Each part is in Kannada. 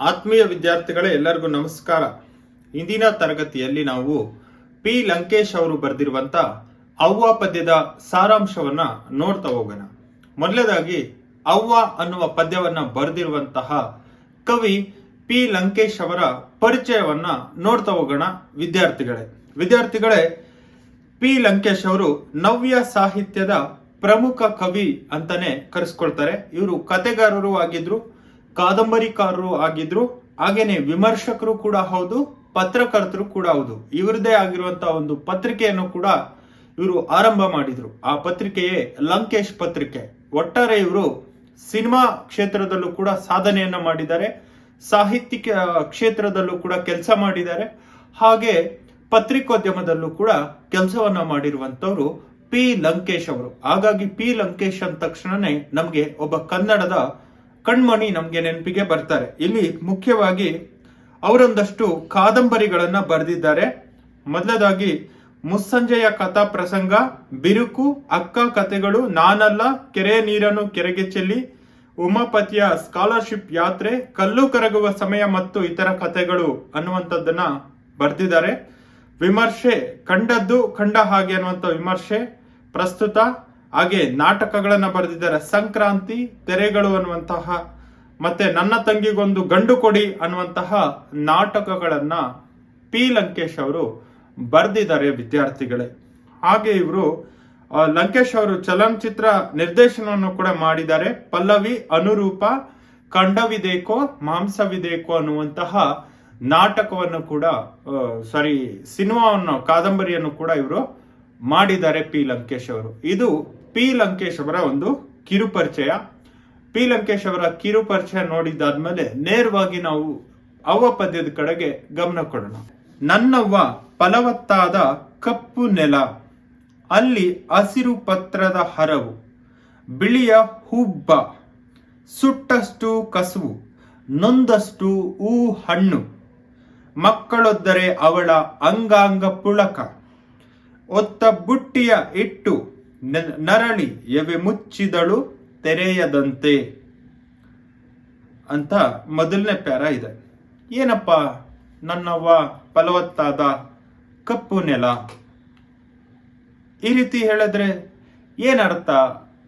ಆತ್ಮೀಯ ವಿದ್ಯಾರ್ಥಿಗಳೇ, ಎಲ್ಲರಿಗೂ ನಮಸ್ಕಾರ. ಇಂದಿನ ತರಗತಿಯಲ್ಲಿ ನಾವು ಪಿ. ಲಂಕೇಶ್ ಅವರು ಬರೆದಿರುವಂತ ಅವ್ವ ಪದ್ಯದ ಸಾರಾಂಶವನ್ನ ನೋಡ್ತಾ ಹೋಗೋಣ. ಮೊದಲನೇದಾಗಿ, ಅವ್ವ ಅನ್ನುವ ಪದ್ಯವನ್ನ ಬರೆದಿರುವಂತಹ ಕವಿ ಪಿ. ಲಂಕೇಶ್ ಅವರ ಪರಿಚಯವನ್ನ ನೋಡ್ತಾ ಹೋಗೋಣ ವಿದ್ಯಾರ್ಥಿಗಳೇ. ವಿದ್ಯಾರ್ಥಿಗಳೇ, ಪಿ. ಲಂಕೇಶ್ ಅವರು ನವ್ಯ ಸಾಹಿತ್ಯದ ಪ್ರಮುಖ ಕವಿ ಅಂತಾನೆ ಕರೆಸ್ಕೊಳ್ತಾರೆ. ಇವರು ಕತೆಗಾರರು ಆಗಿದ್ರು ಕಾದಂಬರಿಕಾರರು ಆಗಿದ್ರು, ಹಾಗೇನೆ ವಿಮರ್ಶಕರು ಕೂಡ ಹೌದು, ಪತ್ರಕರ್ತರು ಕೂಡ ಹೌದು. ಇವರದೇ ಆಗಿರುವಂತಹ ಒಂದು ಪತ್ರಿಕೆಯನ್ನು ಕೂಡ ಇವರು ಆರಂಭ ಮಾಡಿದ್ರು. ಆ ಪತ್ರಿಕೆಯೇ ಲಂಕೇಶ್ ಪತ್ರಿಕೆ. ಒಟ್ಟಾರೆ ಇವರು ಸಿನಿಮಾ ಕ್ಷೇತ್ರದಲ್ಲೂ ಕೂಡ ಸಾಧನೆಯನ್ನ ಮಾಡಿದ್ದಾರೆ. ಸಾಹಿತ್ಯಿಕ ಕ್ಷೇತ್ರದಲ್ಲೂ ಕೂಡ ಕೆಲಸ ಮಾಡಿದ್ದಾರೆ. ಹಾಗೆ ಪತ್ರಿಕೋದ್ಯಮದಲ್ಲೂ ಕೂಡ ಕೆಲಸವನ್ನ ಮಾಡಿರುವಂತವ್ರು ಪಿ ಲಂಕೇಶ್ ಅವರು. ಹಾಗಾಗಿ ಪಿ ಲಂಕೇಶ್ ಅಂದ ತಕ್ಷಣನೇ ನಮಗೆ ಒಬ್ಬ ಕನ್ನಡದ ಕಣ್ಮಣಿ ನಮಗೆ ನೆನಪಿಗೆ ಬರ್ತಾರೆ. ಇಲ್ಲಿ ಮುಖ್ಯವಾಗಿ ಅವರೊಂದಷ್ಟು ಕಾದಂಬರಿಗಳನ್ನು ಬರೆದಿದ್ದಾರೆ. ಮೊದಲದಾಗಿ ಮುಸ್ಸಂಜೆಯ ಕಥಾ ಪ್ರಸಂಗ, ಬಿರುಕು, ಅಕ್ಕ ಕಥೆಗಳು, ನಾನಲ್ಲ, ಕೆರೆ ನೀರನ್ನು ಕೆರೆಗೆ ಚೆಲ್ಲಿ, ಉಮಾಪತಿಯ ಸ್ಕಾಲರ್ಶಿಪ್ ಯಾತ್ರೆ, ಕಲ್ಲು ಕರಗುವ ಸಮಯ ಮತ್ತು ಇತರ ಕಥೆಗಳು ಅನ್ನುವಂಥದ್ದನ್ನ ಬರೆದಿದ್ದಾರೆ. ವಿಮರ್ಶೆ, ಕಂಡದ್ದು, ಕಂಡ ಹಾಗೆ ಅನ್ನುವಂಥ ವಿಮರ್ಶೆ ಪ್ರಸ್ತುತ. ಹಾಗೆ ನಾಟಕಗಳನ್ನು ಬರೆದಿದ್ದಾರೆ. ಸಂಕ್ರಾಂತಿ, ತೆರೆಗಳು ಅನ್ನುವಂತಹ ಮತ್ತೆ ನನ್ನ ತಂಗಿಗೊಂದು ಗಂಡು ಕೊಡಿ ಅನ್ನುವಂತಹ ನಾಟಕಗಳನ್ನ ಪಿ ಲಂಕೇಶ್ ಅವರು ಬರೆದಿದ್ದಾರೆ ವಿದ್ಯಾರ್ಥಿಗಳೇ. ಹಾಗೆ ಇವರು ಲಂಕೇಶ್ ಅವರು ಚಲನಚಿತ್ರ ನಿರ್ದೇಶನವನ್ನು ಕೂಡ ಮಾಡಿದ್ದಾರೆ. ಪಲ್ಲವಿ, ಅನುರೂಪ ಕಂಡವಿದೇಕೋ ಮಾಂಸವಿದೇಕೋ ಅನ್ನುವಂತಹ ನಾಟಕವನ್ನು ಕೂಡ ಸಾರಿ ಸಿನಿಮಾವನ್ನು, ಕಾದಂಬರಿಯನ್ನು ಕೂಡ ಇವರು ಮಾಡಿದ್ದಾರೆ ಪಿ ಲಂಕೇಶ್ ಅವರು. ಇದು ಪಿ ಲಂಕೇಶ್ ಅವರ ಒಂದು ಕಿರುಪರಿಚಯ. ಪಿ ಲಂಕೇಶ್ ಅವರ ಕಿರುಪರಿಚಯ ನೋಡಿದ್ದಾದ್ಮೇಲೆ ನೇರವಾಗಿ ನಾವು ಅವ್ವ ಪದ್ಯದ ಕಡೆಗೆ ಗಮನ ಕೊಡೋಣ. ನನ್ನವ್ವ ಫಲವತ್ತಾದ ಕಪ್ಪು ನೆಲ, ಅಲ್ಲಿ ಹಸಿರು ಪತ್ರದ ಹರವು, ಬಿಳಿಯ ಹುಬ್ಬ, ಸುಟ್ಟಷ್ಟು ಕಸುವು, ನೊಂದಷ್ಟು ಹೂ ಹಣ್ಣು, ಮಕ್ಕಳೊದ್ದರೆ ಅವಳ ಅಂಗಾಂಗ ಪುಳಕ, ಒತ್ತ ಬುಟ್ಟಿಯ ಇಟ್ಟು ನರಳಿ ಎವೆ ಮುಚ್ಚಿದಳು ತೆರೆಯದಂತೆ. ಅಂತ ಮೊದಲನೇ ಪ್ಯಾರ ಇದೆ. ಏನಪ್ಪ? ನನ್ನವ್ವ ಫಲವತ್ತಾದ ಕಪ್ಪು ನೆಲ. ಈ ರೀತಿ ಹೇಳಿದ್ರೆ ಏನರ್ಥ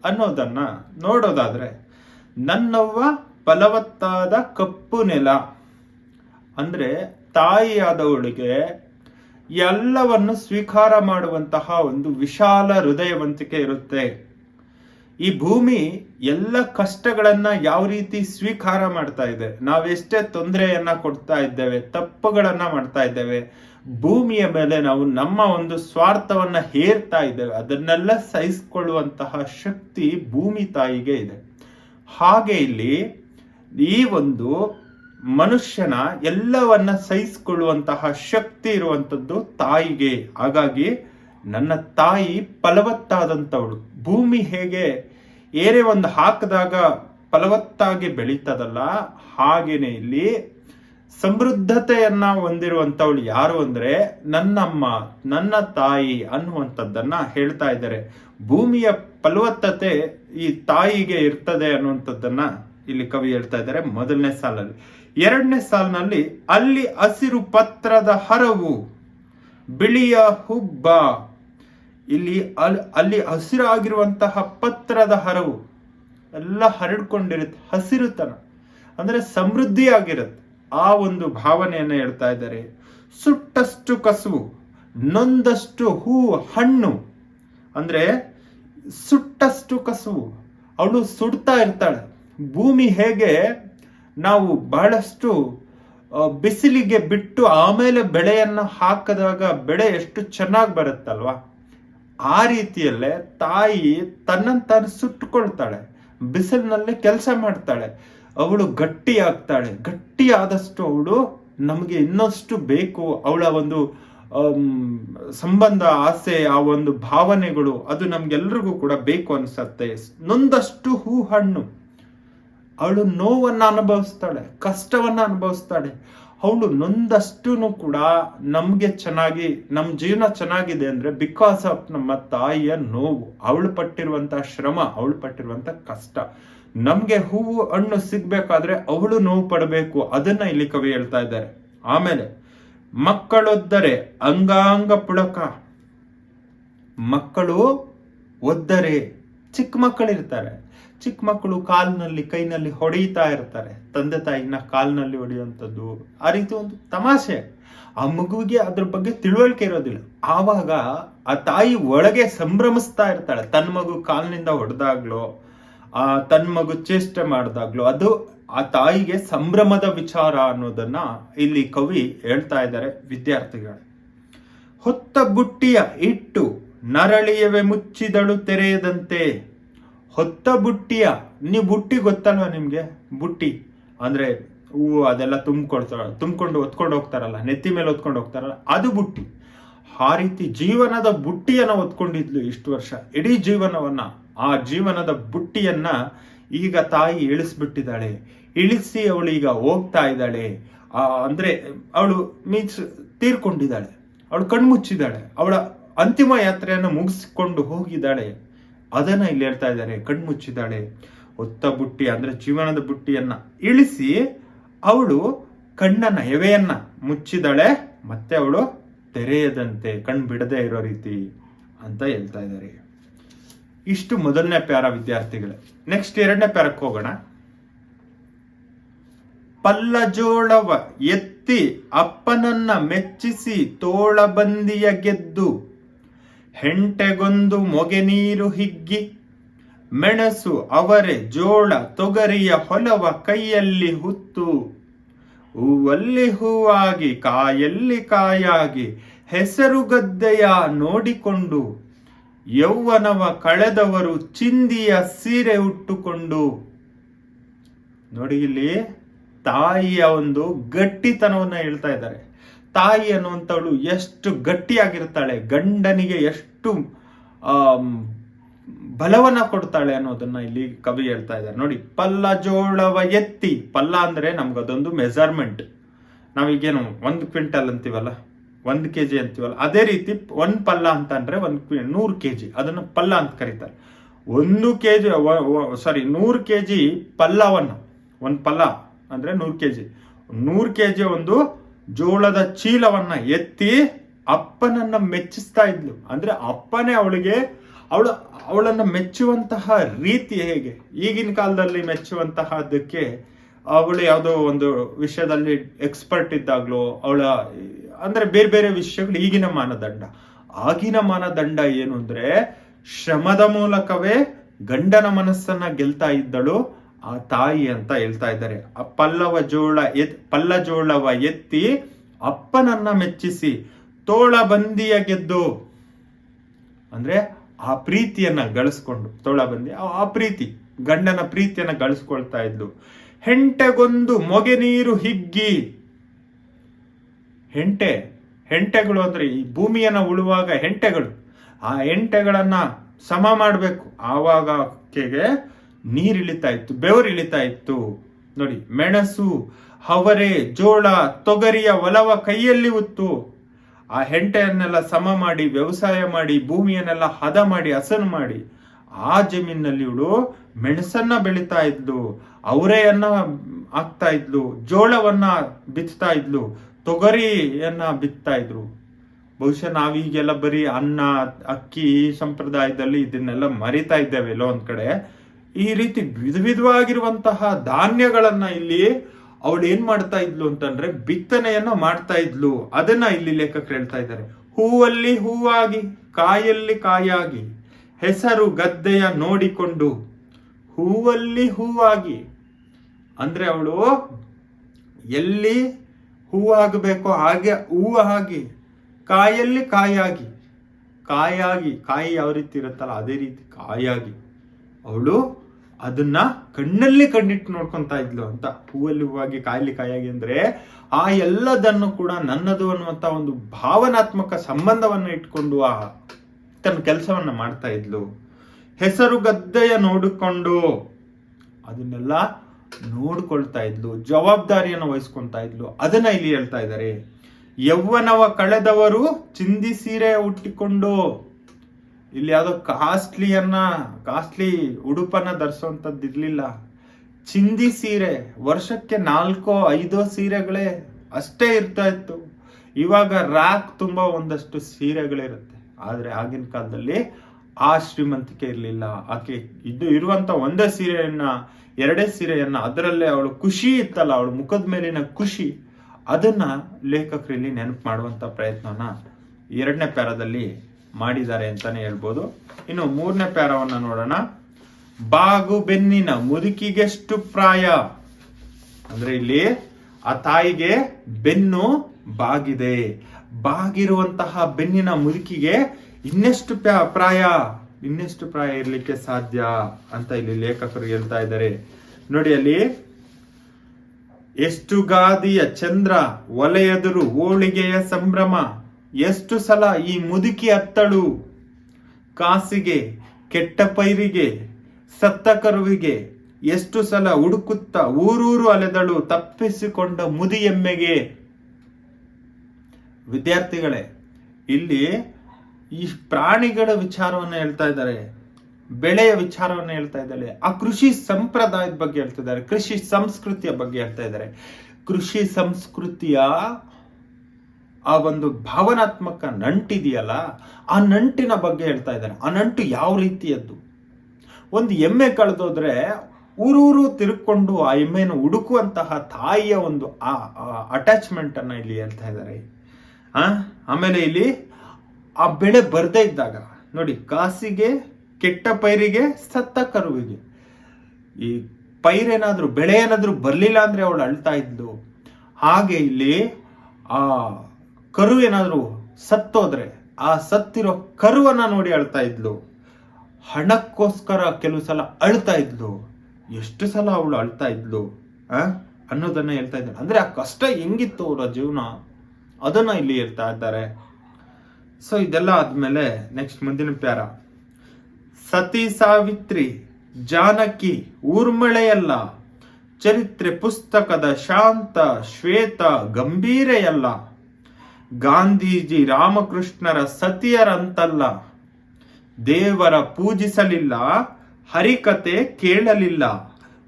ಅನ್ನೋದನ್ನ ನೋಡೋದಾದ್ರೆ, ನನ್ನವ್ವ ಫಲವತ್ತಾದ ಕಪ್ಪು ನೆಲ. ಅಂದ್ರೆ ತಾಯಿಯಾದವಳಿಗೆ ಎಲ್ಲವನ್ನು ಸ್ವೀಕಾರ ಮಾಡುವಂತಹ ಒಂದು ವಿಶಾಲ ಹೃದಯವಂತಿಕೆ ಇರುತ್ತೆ. ಈ ಭೂಮಿ ಎಲ್ಲ ಕಷ್ಟಗಳನ್ನ ಯಾವ ರೀತಿ ಸ್ವೀಕಾರ ಮಾಡ್ತಾ ಇದೆ? ನಾವೆಷ್ಟೇ ತೊಂದರೆಯನ್ನ ಕೊಡ್ತಾ ಇದ್ದೇವೆ, ತಪ್ಪುಗಳನ್ನ ಮಾಡ್ತಾ ಇದ್ದೇವೆ, ಭೂಮಿಯ ಮೇಲೆ ನಾವು ನಮ್ಮ ಒಂದು ಸ್ವಾರ್ಥವನ್ನ ಹೇರ್ತಾ ಇದ್ದೇವೆ, ಅದನ್ನೆಲ್ಲ ಸಹಿಸಿಕೊಳ್ಳುವಂತಹ ಶಕ್ತಿ ಭೂಮಿ ತಾಯಿಗೆ ಇದೆ. ಹಾಗೆ ಇಲ್ಲಿ ಈ ಒಂದು ಮನುಷ್ಯನ ಎಲ್ಲವನ್ನ ಸಹಿಸಿಕೊಳ್ಳುವಂತಹ ಶಕ್ತಿ ಇರುವಂತದ್ದು ತಾಯಿಗೆ. ಹಾಗಾಗಿ ನನ್ನ ತಾಯಿ ಫಲವತ್ತಾದಂಥವಳು. ಭೂಮಿ ಹೇಗೆ ಏರೆ ಒಂದು ಹಾಕಿದಾಗ ಫಲವತ್ತಾಗಿ ಬೆಳೀತದಲ್ಲ, ಹಾಗೇನೆ ಇಲ್ಲಿ ಸಮೃದ್ಧತೆಯನ್ನ ಹೊಂದಿರುವಂಥವಳು ಯಾರು ಅಂದ್ರೆ ನನ್ನಮ್ಮ, ನನ್ನ ತಾಯಿ ಅನ್ನುವಂಥದ್ದನ್ನ ಹೇಳ್ತಾ ಇದ್ದಾರೆ. ಭೂಮಿಯ ಫಲವತ್ತತೆ ಈ ತಾಯಿಗೆ ಇರ್ತದೆ ಅನ್ನುವಂಥದ್ದನ್ನ ಇಲ್ಲಿ ಕವಿ ಹೇಳ್ತಾ ಇದ್ದಾರೆ ಮೊದಲನೇ ಸಾಲಲ್ಲಿ. ಎರಡನೇ ಸಾಲಿನಲ್ಲಿ ಅಲ್ಲಿ ಹಸಿರು ಪತ್ರದ ಹರವು, ಬಿಳಿಯ ಹುಬ್ಬ. ಇಲ್ಲಿ ಅಲ್ಲಿ ಹಸಿರಾಗಿರುವಂತಹ ಪತ್ರದ ಹರವು ಎಲ್ಲ ಹರಡ್ಕೊಂಡಿರುತ್ತೆ. ಹಸಿರುತನ ಅಂದ್ರೆ ಸಮೃದ್ಧಿಯಾಗಿರುತ್ತೆ. ಆ ಒಂದು ಭಾವನೆಯನ್ನು ಹೇಳ್ತಾ ಇದ್ದಾರೆ. ಸುಟ್ಟಷ್ಟು ಕಸುವು, ನೊಂದಷ್ಟು ಹೂ, ಹಣ್ಣು ಅಂದ್ರೆ ಸುಟ್ಟಷ್ಟು ಕಸುವು. ಅವಳು ಸುಡ್ತಾ ಇರ್ತಾಳೆ. ಭೂಮಿ ಹೇಗೆ ನಾವು ಬಹಳಷ್ಟು ಬಿಸಿಲಿಗೆ ಬಿಟ್ಟು ಆಮೇಲೆ ಬೆಳೆಯನ್ನು ಹಾಕಿದಾಗ ಬೆಳೆ ಎಷ್ಟು ಚೆನ್ನಾಗಿ ಬರುತ್ತಲ್ವಾ? ಆ ರೀತಿಯಲ್ಲೇ ತಾಯಿ ತನ್ನನ್ನು ತಾನು ಸುಟ್ಟುಕೊಳ್ತಾಳೆ, ಬಿಸಿಲಿನಲ್ಲಿ ಕೆಲಸ ಮಾಡ್ತಾಳೆ, ಅವಳು ಗಟ್ಟಿ ಆಗ್ತಾಳೆ. ಗಟ್ಟಿ ಅವಳು ನಮಗೆ ಇನ್ನಷ್ಟು ಬೇಕು, ಅವಳ ಒಂದು ಸಂಬಂಧ, ಆಸೆ, ಆ ಒಂದು ಭಾವನೆಗಳು ಅದು ನಮ್ಗೆಲ್ರಿಗೂ ಕೂಡ ಬೇಕು ಅನ್ಸತ್ತೆ. ನೊಂದಷ್ಟು ಹೂ ಹಣ್ಣು ಅವಳು ನೋವನ್ನ ಅನುಭವಿಸ್ತಾಳೆ, ಕಷ್ಟವನ್ನ ಅನುಭವಿಸ್ತಾಳೆ. ಅವಳು ನೊಂದಷ್ಟು ಕೂಡ ನಮಗೆ ಚೆನ್ನಾಗಿ ನಮ್ಮ ಜೀವನ ಚೆನ್ನಾಗಿದೆ ಅಂದ್ರೆ ಬಿಕಾಸ್ ಆಫ್ ನಮ್ಮ ತಾಯಿಯ ನೋವು, ಅವಳು ಪಟ್ಟಿರುವಂಥ ಶ್ರಮ, ಅವಳು ಪಟ್ಟಿರುವಂಥ ಕಷ್ಟ. ನಮಗೆ ಹೂವು, ಹಣ್ಣು ಸಿಗ್ಬೇಕಾದ್ರೆ ಅವಳು ನೋವು ಪಡಬೇಕು, ಅದನ್ನ ಇಲ್ಲಿ ಕವಿ ಹೇಳ್ತಾ ಇದ್ದಾರೆ. ಆಮೇಲೆ, ಮಕ್ಕಳೊದ್ದರೆ ಅಂಗಾಂಗ ಪುಳಕ. ಮಕ್ಕಳು ಒದ್ದರೆ ಚಿಕ್ಕ ಮಕ್ಕಳಿರ್ತಾರೆ. ಚಿಕ್ಕ ಮಕ್ಕಳು ಕಾಲ್ನಲ್ಲಿ, ಕೈನಲ್ಲಿ ಹೊಡೆಯುತ್ತಾ ಇರ್ತಾರೆ. ತಂದೆ ತಾಯಿನ ಕಾಲ್ನಲ್ಲಿ ಹೊಡೆಯುವಂಥದ್ದು ಆ ರೀತಿ ಒಂದು ತಮಾಷೆ. ಆ ಮಗುವಿಗೆ ಅದ್ರ ಬಗ್ಗೆ ತಿಳುವಳಿಕೆ ಇರೋದಿಲ್ಲ. ಆವಾಗ ಆ ತಾಯಿ ಒಳಗೆ ಸಂಭ್ರಮಿಸ್ತಾ ಇರ್ತಾಳೆ. ತನ್ನ ಮಗು ಕಾಲ್ನಿಂದ ಹೊಡೆದಾಗ್ಲೋ, ಆ ತನ್ನ ಮಗು ಚೇಷ್ಟೆ ಮಾಡಿದಾಗ್ಲೋ, ಅದು ಆ ತಾಯಿಗೆ ಸಂಭ್ರಮದ ವಿಚಾರ ಅನ್ನೋದನ್ನ ಇಲ್ಲಿ ಕವಿ ಹೇಳ್ತಾ ಇದ್ದಾರೆ ವಿದ್ಯಾರ್ಥಿಗಳು. ಹೊತ್ತ ಬುಟ್ಟಿಯ ಇಟ್ಟು ನರಳಿಯವೆ ಮುಚ್ಚಿದಳು ತೆರೆಯದಂತೆ. ಹೊತ್ತ ಬುಟ್ಟಿಯ ನೀವು ಬುಟ್ಟಿ ಗೊತ್ತಲ್ವಾ ನಿಮಗೆ? ಬುಟ್ಟಿ. ಅಂದ್ರೆ ಹೂವು ಅದೆಲ್ಲ ತುಂಬಿಕೊಡ್ತಾರ, ತುಂಬಿಕೊಂಡು ಹೊತ್ಕೊಂಡು ಹೋಗ್ತಾರಲ್ಲ, ನೆತ್ತಿ ಮೇಲೆ ಹೊತ್ಕೊಂಡು ಹೋಗ್ತಾರಲ್ಲ, ಅದು ಬುಟ್ಟಿ. ಆ ರೀತಿ ಜೀವನದ ಬುಟ್ಟಿಯನ್ನು ಹೊತ್ಕೊಂಡಿದ್ಲು ಇಷ್ಟು ವರ್ಷ. ಇಡೀ ಜೀವನವನ್ನ, ಆ ಜೀವನದ ಬುಟ್ಟಿಯನ್ನ ಈಗ ತಾಯಿ ಇಳಿಸ್ಬಿಟ್ಟಿದ್ದಾಳೆ. ಇಳಿಸಿ ಅವಳು ಈಗ ಹೋಗ್ತಾ ಇದ್ದಾಳೆ. ಅಂದರೆ ಅಂದ್ರೆ ಅವಳು ಮೀನ್ಸ್ ತೀರ್ಕೊಂಡಿದ್ದಾಳೆ. ಅವಳು ಕಣ್ಮುಚ್ಚಿದ್ದಾಳೆ. ಅವಳ ಅಂತಿಮ ಯಾತ್ರೆಯನ್ನು ಮುಗಿಸ್ಕೊಂಡು ಹೋಗಿದ್ದಾಳೆ. ಅದನ್ನ ಇಲ್ಲಿ ಹೇಳ್ತಾ ಇದ್ದಾರೆ ಕಣ್ಮುಚ್ಚಿದ್ದಾಳೆ ಹೊತ್ತ ಬುಟ್ಟಿ ಅಂದ್ರೆ ಜೀವನದ ಬುಟ್ಟಿಯನ್ನು ಇಳಿಸಿ ಅವಳು ಕಣ್ಣನ್ನ ಎವೆಯನ್ನ ಮುಚ್ಚಿದಾಳೆ ಮತ್ತೆ ಅವಳು ತೆರೆಯದಂತೆ ಕಣ್ ಬಿಡದೆ ಇರೋ ರೀತಿ ಅಂತ ಹೇಳ್ತಾ ಇದ್ದಾರೆ. ಇಷ್ಟು ಮೊದಲನೇ ಪ್ಯಾರ ವಿದ್ಯಾರ್ಥಿಗಳೇ. ನೆಕ್ಸ್ಟ್ ಎರಡನೇ ಪ್ಯಾರಕ್ಕೆ ಹೋಗೋಣ. ಪಲ್ಲಜೋಳವ ಎತ್ತಿ ಅಪ್ಪನನ್ನ ಮೆಚ್ಚಿಸಿ ತೋಳಬಂದಿಯ ಗೆದ್ದು ಹೆಂಟೆಗೊಂದು ಮೊಗೆ ನೀರು ಹಿಗ್ಗಿ, ಮೆಣಸು ಅವರೆ ಜೋಳ ತೊಗರಿಯ ಹೊಲವ ಕೈಯಲ್ಲಿ ಹುತ್ತು. ಹೂವಲ್ಲಿ ಹೂವಾಗಿ, ಕಾಯಲ್ಲಿ ಕಾಯಾಗಿ, ಹೆಸರು ಗದ್ದೆಯ ನೋಡಿಕೊಂಡು, ಯೌವನವ ಕಳೆದವರು ಚಿಂದಿಯ ಸೀರೆ ಉಟ್ಟುಕೊಂಡು. ನೋಡಿ ಇಲ್ಲಿ ತಾಯಿಯ ಒಂದು ಗಟ್ಟಿತನವನ್ನ ಹೇಳ್ತಾ ಇದ್ದಾರೆ. ತಾಯಿ ಅನ್ನುವಂಥವಳು ಎಷ್ಟು ಗಟ್ಟಿಯಾಗಿರ್ತಾಳೆ, ಗಂಡನಿಗೆ ಎಷ್ಟು ಬಲವನ್ನ ಕೊಡ್ತಾಳೆ ಅನ್ನೋದನ್ನ ಇಲ್ಲಿ ಕವಿ ಹೇಳ್ತಾ ಇದ್ದಾರೆ. ನೋಡಿ ಪಲ್ಲ ಜೋಳವ ಎತ್ತಿ, ಪಲ್ಲ ಅಂದ್ರೆ ನಮ್ಗದೊಂದು ಮೆಜರ್ಮೆಂಟ್ ನಾವೀಗೇನು ಒಂದು ಕ್ವಿಂಟಲ್ ಅಂತೀವಲ್ಲ, ಒಂದು ಕೆ ಜಿ ಅಂತೀವಲ್ಲ, ಅದೇ ರೀತಿ ಒಂದ್ ಪಲ್ಲ ಅಂತ ಅಂದ್ರೆ ಒಂದ್ ನೂರು ಕೆ ಜಿ ಅದನ್ನ ಪಲ್ಲ ಅಂತ ಕರೀತಾರೆ. ಒಂದು ಕೆ ಜಿ ಸಾರಿ ನೂರು ಕೆ ಜಿ ಪಲ್ಲವನ್ನ, ಒಂದು ಪಲ್ಲ ಅಂದ್ರೆ ನೂರು ಕೆ ಜಿ ನೂರು ಕೆ ಜಿ ಒಂದು ಜೋಳದ ಚೀಲವನ್ನ ಎತ್ತಿ ಅಪ್ಪನನ್ನ ಮೆಚ್ಚಿಸ್ತಾ ಇದ್ಲು. ಅಂದ್ರೆ ಅಪ್ಪನೇ ಅವಳಿಗೆ, ಅವಳು, ಅವಳನ್ನ ಮೆಚ್ಚುವಂತಹ ರೀತಿ ಹೇಗೆ? ಈಗಿನ ಕಾಲದಲ್ಲಿ ಮೆಚ್ಚುವಂತಹದಕ್ಕೆ ಅವಳು ಯಾವುದೋ ಒಂದು ವಿಷಯದಲ್ಲಿ ಎಕ್ಸ್ಪರ್ಟ್ ಇದ್ದಾಗ್ಲೋ, ಅವಳ, ಅಂದ್ರೆ ಬೇರೆ ಬೇರೆ ವಿಷಯಗಳು ಈಗಿನ ಮಾನದಂಡ. ಆಗಿನ ಮಾನದಂಡ ಏನು ಅಂದ್ರೆ, ಶ್ರಮದ ಮೂಲಕವೇ ಗಂಡನ ಮನಸ್ಸನ್ನ ಗೆಲ್ತಾ ಇದ್ದಳು ಆ ತಾಯಿ ಅಂತ ಹೇಳ್ತಾ ಇದ್ದಾರೆ. ಆ ಪಲ್ಲವ ಜೋಳ ಎತ್ ಪಲ್ಲ ಜೋಳವ ಎತ್ತಿ ಅಪ್ಪನನ್ನ ಮೆಚ್ಚಿಸಿ ತೋಳ ಬಂದಿಯ ಗೆದ್ದು ಅಂದ್ರೆ ಆ ಪ್ರೀತಿಯನ್ನ ಗಳಿಸ್ಕೊಂಡು, ತೋಳ ಬಂದಿ, ಆ- ಪ್ರೀತಿ, ಗಂಡನ ಪ್ರೀತಿಯನ್ನ ಗಳಿಸ್ಕೊಳ್ತಾ ಇದ್ಲು. ಹೆಂಟೆಗೊಂದು ಮೊಗೆ ನೀರು ಹಿಗ್ಗಿ ಹೆಂಟೆ, ಹೆಂಟೆಗಳು ಅಂದ್ರೆ ಈ ಭೂಮಿಯನ್ನ ಉಳುವಾಗ ಹೆಂಟೆಗಳು. ಆ ಹೆಂಟೆಗಳನ್ನ ಸಮ ಮಾಡಬೇಕು. ಆವಾಗ ಆಕೆಗೆ ನೀರ್ ಇಳಿತಾ ಇತ್ತು, ಬೆವರು ಇಳಿತಾ ಇತ್ತು. ನೋಡಿ, ಮೆಣಸು ಹವರೆ ಜೋಳ, ತೊಗರಿಯ ಒಲವ ಕೈಯಲ್ಲಿ ಉತ್ತು. ಆ ಹೆಂಟೆಯನ್ನೆಲ್ಲ ಸಮ ಮಾಡಿ, ವ್ಯವಸಾಯ ಮಾಡಿ, ಭೂಮಿಯನ್ನೆಲ್ಲ ಹದ ಮಾಡಿ, ಹಸನು ಮಾಡಿ, ಆ ಜಮೀನಲ್ಲಿ ಇವಳು ಮೆಣಸನ್ನ ಬೆಳೀತಾ ಇದ್ಲು, ಅವರೆಯನ್ನ ಹಾಕ್ತಾ ಇದ್ಲು, ಜೋಳವನ್ನ ಬಿತ್ತಾ ಇದ್ಲು, ತೊಗರಿಯನ್ನ ಬಿತ್ತಾ ಇದ್ರು. ಬಹುಶಃ ನಾವೀಗೆಲ್ಲ ಬರೀ ಅನ್ನ, ಅಕ್ಕಿ ಸಂಪ್ರದಾಯದಲ್ಲಿ ಇದನ್ನೆಲ್ಲ ಮರಿತಾ ಇದ್ದೇವೆ ಎಲ್ಲೋ ಒಂದ್ ಕಡೆ. ಈ ರೀತಿ ವಿಧ ವಿಧವಾಗಿರುವಂತಹ ಧಾನ್ಯಗಳನ್ನ ಇಲ್ಲಿ ಅವಳು ಏನ್ ಮಾಡ್ತಾ ಇದ್ಲು ಅಂತಂದ್ರೆ ಬಿತ್ತನೆಯನ್ನ ಮಾಡ್ತಾ ಇದ್ಲು. ಅದನ್ನ ಇಲ್ಲಿ ಲೆಕ್ಕಕ್ಕೆ ಹೇಳ್ತಾ ಇದ್ದಾರೆ. ಹೂವಲ್ಲಿ ಹೂವಾಗಿ, ಕಾಯಲ್ಲಿ ಕಾಯಾಗಿ, ಹೆಸರು ಗದ್ದೆಯ ನೋಡಿಕೊಂಡು, ಹೂವಲ್ಲಿ ಹೂವಾಗಿ. ಅಂದ್ರೆ ಅವಳು ಎಲ್ಲಿ ಹೂವಾಗಬೇಕೋ ಹಾಗೆ, ಹೂವು ಆಗಿ ಕಾಯಲ್ಲಿ ಕಾಯಾಗಿ. ಕಾಯಾಗಿ, ಕಾಯಿ ಯಾವ ರೀತಿ ಇರುತ್ತಲ್ಲ, ಅದೇ ರೀತಿ ಕಾಯಾಗಿ. ಅವಳು ಅದನ್ನ ಕಣ್ಣಲ್ಲಿ ಕಣ್ಣಿಟ್ಟು ನೋಡ್ಕೊಂತ ಇದ್ಲು ಅಂತ. ಹೂವಲ್ಲಿ ಹೂವಾಗಿ ಕಾಯಲಿ ಕಾಯಾಗಿ ಅಂದ್ರೆ ಆ ಎಲ್ಲದನ್ನು ಕೂಡ ನನ್ನದು ಅನ್ನುವಂತ ಒಂದು ಭಾವನಾತ್ಮಕ ಸಂಬಂಧವನ್ನ ಇಟ್ಕೊಂಡು ಆ ತನ್ನ ಕೆಲಸವನ್ನ ಮಾಡ್ತಾ ಇದ್ಲು. ಹೆಸರು ಗದ್ದೆಯ ನೋಡಿಕೊಂಡು ಅದನ್ನೆಲ್ಲ ನೋಡ್ಕೊಳ್ತಾ ಇದ್ಲು, ಜವಾಬ್ದಾರಿಯನ್ನು ವಹಿಸ್ಕೊಂತಾ ಇದ್ಲು. ಅದನ್ನ ಇಲ್ಲಿ ಹೇಳ್ತಾ ಇದ್ದಾರೆ. ಯೌವನವ ಕಳೆದವರು ಚಿಂದಿ ಸೀರೆ ಉಟ್ಟಿಕೊಂಡು ಇಲ್ಲಿ ಯಾವುದೋ ಕಾಸ್ಟ್ಲಿಯನ್ನ, ಕಾಸ್ಟ್ಲಿ ಉಡುಪನ್ನ ಧರಿಸುವಂಥದ್ದು ಇರಲಿಲ್ಲ. ಚಿಂದಿ ಸೀರೆ, ವರ್ಷಕ್ಕೆ ನಾಲ್ಕೋ, ಐದೋ ಸೀರೆಗಳೇ ಅಷ್ಟೇ ಇರ್ತಾ ಇತ್ತು. ಇವಾಗ ರ್ಯಾಕ್ ತುಂಬಾ ಒಂದಷ್ಟು ಸೀರೆಗಳಿರುತ್ತೆ. ಆದರೆ ಆಗಿನ ಕಾಲದಲ್ಲಿ ಆ ಶ್ರೀಮಂತಿಕೆ ಇರಲಿಲ್ಲ. ಆಕೆ ಇದು ಇರುವಂತ ಒಂದೇ ಸೀರೆಯನ್ನ, ಎರಡೇ ಸೀರೆಯನ್ನ ಅದರಲ್ಲೇ ಅವಳು ಖುಷಿ ಇತ್ತಲ್ಲ, ಅವಳ ಮುಖದ ಮೇಲಿನ ಖುಷಿ. ಅದನ್ನ ಲೇಖಕರಲ್ಲಿ ನೆನಪು ಮಾಡುವಂತ ಪ್ರಯತ್ನನ ಎರಡನೇ ಪ್ಯಾರದಲ್ಲಿ ಮಾಡಿದ್ದಾರೆ ಅಂತಾನೆ ಹೇಳ್ಬೋದು. ಇನ್ನು ಮೂರನೇ ಪ್ಯಾರವನ್ನ ನೋಡೋಣ. ಬಾಗು ಬೆನ್ನಿನ ಮುದುಕಿಗೆಷ್ಟು ಪ್ರಾಯ? ಅಂದ್ರೆ ಇಲ್ಲಿ ಆ ತಾಯಿಗೆ ಬೆನ್ನು ಬಾಗಿದೆ. ಬಾಗಿರುವಂತಹ ಬೆನ್ನಿನ ಮುದುಕಿಗೆ ಇನ್ನೆಷ್ಟು ಪ್ರಾಯ? ಇನ್ನೆಷ್ಟು ಪ್ರಾಯ ಇರಲಿಕ್ಕೆ ಸಾಧ್ಯ ಅಂತ ಇಲ್ಲಿ ಲೇಖಕರು ಹೇಳ್ತಾ ಇದ್ದಾರೆ. ನೋಡಿ ಅಲ್ಲಿ, ಎಷ್ಟು ಗಾದಿಯ ಚಂದ್ರ ಒಲೆಯದುರು ಹೋಳಿಗೆಯ ಸಂಭ್ರಮ? ಎಷ್ಟು ಸಲ ಈ ಮುದುಕಿ ಅತ್ತಳು? ಕಾಸಿಗೆ, ಕೆಟ್ಟ ಪೈರಿಗೆ, ಸತ್ತ ಕರುವಿಗೆ ಎಷ್ಟು ಸಲ ಹುಡುಕುತ್ತಾ ಊರೂರು ಅಲೆದಳು ತಪ್ಪಿಸಿಕೊಂಡ ಮುದಿ ಎಮ್ಮೆಗೆ ವಿದ್ಯಾರ್ಥಿಗಳೇ, ಇಲ್ಲಿ ಈ ಪ್ರಾಣಿಗಳ ವಿಚಾರವನ್ನು ಹೇಳ್ತಾ ಇದ್ದಾರೆ, ಬೆಳೆಯ ವಿಚಾರವನ್ನು ಹೇಳ್ತಾ ಇದ್ದಾರೆ, ಆ ಕೃಷಿ ಸಂಪ್ರದಾಯದ ಬಗ್ಗೆ ಹೇಳ್ತಾ ಇದ್ದಾರೆ, ಕೃಷಿ ಸಂಸ್ಕೃತಿಯ ಬಗ್ಗೆ ಹೇಳ್ತಾ ಇದ್ದಾರೆ. ಕೃಷಿ ಸಂಸ್ಕೃತಿಯ ಆ ಒಂದು ಭಾವನಾತ್ಮಕ ನಂಟಿದೆಯಲ್ಲ, ಆ ನಂಟಿನ ಬಗ್ಗೆ ಹೇಳ್ತಾ ಇದ್ದಾರೆ ಆ ನಂಟು ಯಾವ ರೀತಿಯದ್ದು? ಒಂದು ಎಮ್ಮೆ ಕಳೆದೋದ್ರೆ ಊರೂರು ತಿರುಕೊಂಡು ಆ ಎಮ್ಮೆಯನ್ನು ಹುಡುಕುವಂತಹ ತಾಯಿಯ ಒಂದು ಆ ಅಟ್ಯಾಚ್ಮೆಂಟ್ ಅನ್ನ ಇಲ್ಲಿ ಹೇಳ್ತಾ ಇದ್ದಾರೆ. ಆ, ಆಮೇಲೆ ಇಲ್ಲಿ ಆ ಬೆಳೆ ಬರ್ದೇ ಇದ್ದಾಗ, ನೋಡಿ ಕಾಸಿಗೆ, ಕೆಟ್ಟ ಪೈರಿಗೆ, ಸತ್ತ ಕರುವಿಗೆ. ಈ ಪೈರೇನಾದ್ರೂ, ಬೆಳೆ ಏನಾದ್ರೂ ಬರಲಿಲ್ಲ ಅಂದ್ರೆ ಅವಳು ಅಳ್ತಾ ಇದ್ಲು. ಹಾಗೆ ಇಲ್ಲಿ ಆ ಕರು ಏನಾದರೂ ಸತ್ತೋದ್ರೆ ಆ ಸತ್ತಿರೋ ಕರುವನ್ನ ನೋಡಿ ಅಳ್ತಾ ಇದ್ಲು. ಹಣಕ್ಕೋಸ್ಕರ ಕೆಲವು ಸಲ ಅಳ್ತಾ ಇದ್ಲು. ಎಷ್ಟು ಸಲ ಅವಳು ಅಳ್ತಾ ಇದ್ಲು, ಆ? ಅನ್ನೋದನ್ನ ಹೇಳ್ತಾ ಇದ್ದಾರೆ ಅಂದ್ರೆ ಆ ಕಷ್ಟ ಹೆಂಗಿತ್ತು ಅವರ ಜೀವನ? ಅದನ್ನ ಇಲ್ಲಿ ಹೇಳ್ತಾ ಇದ್ದಾರೆ. ಸೊ ಇದೆಲ್ಲ ಆದ್ಮೇಲೆ ನೆಕ್ಸ್ಟ್ ಮುಂದಿನ ಪ್ಯಾರ. ಸತಿ ಸಾವಿತ್ರಿ, ಜಾನಕಿ, ಊರ್ಮಳೆಯಲ್ಲ. ಚರಿತ್ರೆ, ಪುಸ್ತಕದ ಶಾಂತ, ಶ್ವೇತ, ಗಂಭೀರೆಯಲ್ಲ. ಗಾಂಧೀಜಿ ರಾಮಕೃಷ್ಣರ ಸತಿಯರಂತಲ್ಲ. ದೇವರ ಪೂಜಿಸಲಿಲ್ಲ, ಹರಿಕತೆ ಕೇಳಲಿಲ್ಲ,